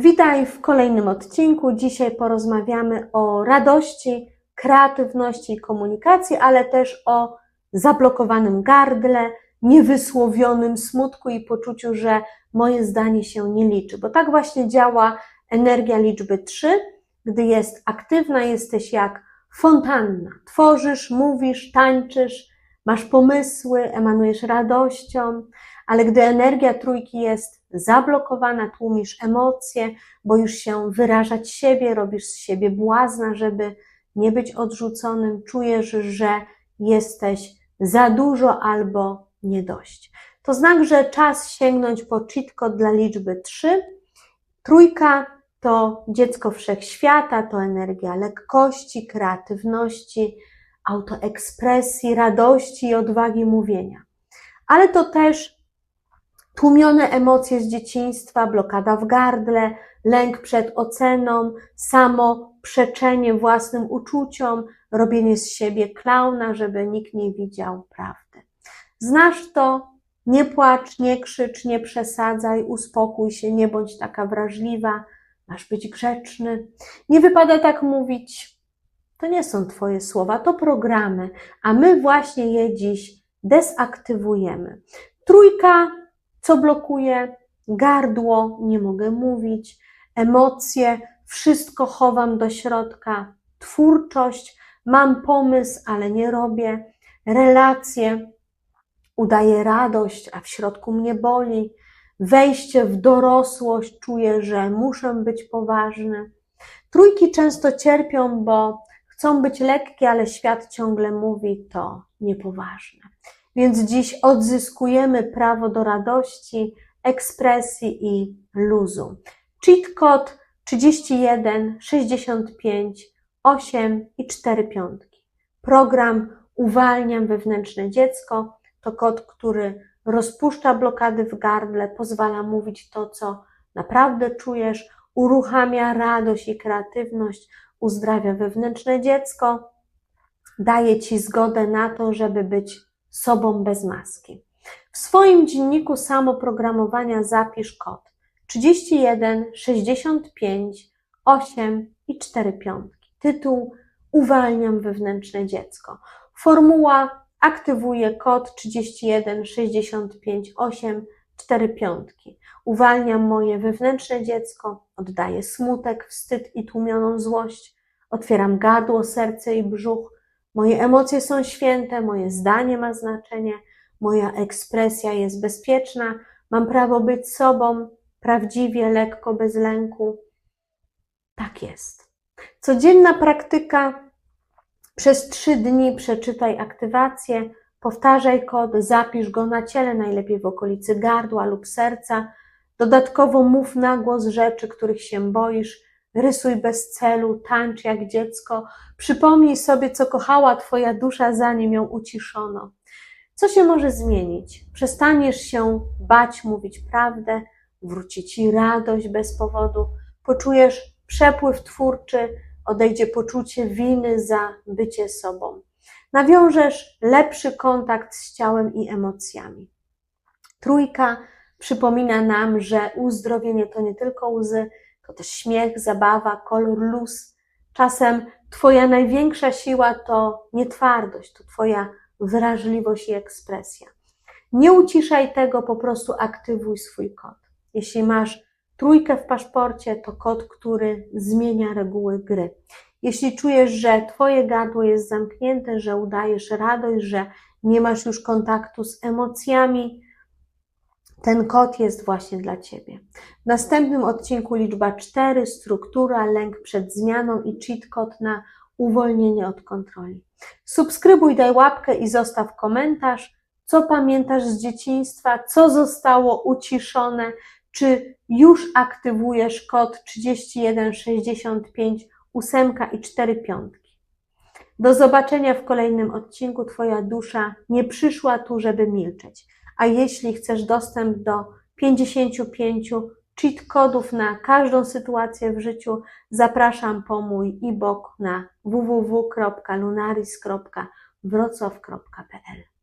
Witaj w kolejnym odcinku. Dzisiaj porozmawiamy o radości, kreatywności i komunikacji, ale też o zablokowanym gardle, niewysłowionym smutku i poczuciu, że moje zdanie się nie liczy. Bo tak właśnie działa energia liczby 3. Gdy jest aktywna, jesteś jak fontanna. Tworzysz, mówisz, tańczysz, masz pomysły, emanujesz radością, ale gdy energia trójki jest zablokowana, tłumisz emocje, boisz się wyrażać siebie, robisz z siebie błazna, żeby nie być odrzuconym, czujesz, że jesteś za dużo albo nie dość. To znak, że czas sięgnąć po dla liczby 3. Trójka to dziecko wszechświata, to energia lekkości, kreatywności, autoekspresji, radości i odwagi mówienia. Ale to też tłumione emocje z dzieciństwa, blokada w gardle, lęk przed oceną, samo przeczenie własnym uczuciom, robienie z siebie klauna, żeby nikt nie widział prawdy. Znasz to? Nie płacz, nie krzycz, nie przesadzaj, uspokój się, nie bądź taka wrażliwa, masz być grzeczny. Nie wypada tak mówić. To nie są Twoje słowa, to programy, a my właśnie je dziś desaktywujemy. Trójka co blokuje? Gardło, nie mogę mówić, emocje, wszystko chowam do środka, twórczość, mam pomysł, ale nie robię, relacje, udaję radość, a w środku mnie boli, wejście w dorosłość, czuję, że muszę być poważny. Trójki często cierpią, bo chcą być lekkie, ale świat ciągle mówi to niepoważne. Więc dziś odzyskujemy prawo do radości, ekspresji i luzu. Cheat code 31 65 8 i 4 piątki. Program Uwalniam wewnętrzne dziecko to kod, który rozpuszcza blokady w gardle, pozwala mówić to, co naprawdę czujesz, uruchamia radość i kreatywność, uzdrawia wewnętrzne dziecko, daje ci zgodę na to, żeby być sobą bez maski. W swoim dzienniku samoprogramowania zapisz kod 31 65 8 i 4 piątki. Tytuł Uwalniam wewnętrzne dziecko. Formuła aktywuje kod 31 65 8 4 piątki. Uwalniam moje wewnętrzne dziecko, oddaję smutek, wstyd i tłumioną złość, otwieram gadło, serce i brzuch, Moje emocje są święte, moje zdanie ma znaczenie, moja ekspresja jest bezpieczna, mam prawo być sobą, prawdziwie, lekko, bez lęku. Tak jest. Codzienna praktyka. Przez trzy dni przeczytaj aktywację, powtarzaj kod, zapisz go na ciele, najlepiej w okolicy gardła lub serca. Dodatkowo mów na głos rzeczy, których się boisz, Rysuj bez celu, tańcz jak dziecko. Przypomnij sobie, co kochała Twoja dusza, zanim ją uciszono. Co się może zmienić? Przestaniesz się bać mówić prawdę, wróci Ci radość bez powodu, poczujesz przepływ twórczy, odejdzie poczucie winy za bycie sobą. Nawiążesz lepszy kontakt z ciałem i emocjami. Trójka przypomina nam, że uzdrowienie to nie tylko łzy, to też śmiech, zabawa, kolor, luz. Czasem Twoja największa siła to nie twardość, to Twoja wrażliwość i ekspresja. Nie uciszaj tego, po prostu aktywuj swój kod. Jeśli masz trójkę w paszporcie, to kod, który zmienia reguły gry. Jeśli czujesz, że Twoje gardło jest zamknięte, że udajesz radość, że nie masz już kontaktu z emocjami, ten kod jest właśnie dla Ciebie. W następnym odcinku liczba 4, struktura, lęk przed zmianą i cheat kod na uwolnienie od kontroli. Subskrybuj, daj łapkę i zostaw komentarz, co pamiętasz z dzieciństwa, co zostało uciszone, czy już aktywujesz kod 3165 8 i 4 piątki. Do zobaczenia w kolejnym odcinku. Twoja dusza nie przyszła tu, żeby milczeć. A jeśli chcesz dostęp do 55 cheat kodów na każdą sytuację w życiu, zapraszam po mój e-book na www.lunaris.wrocław.pl.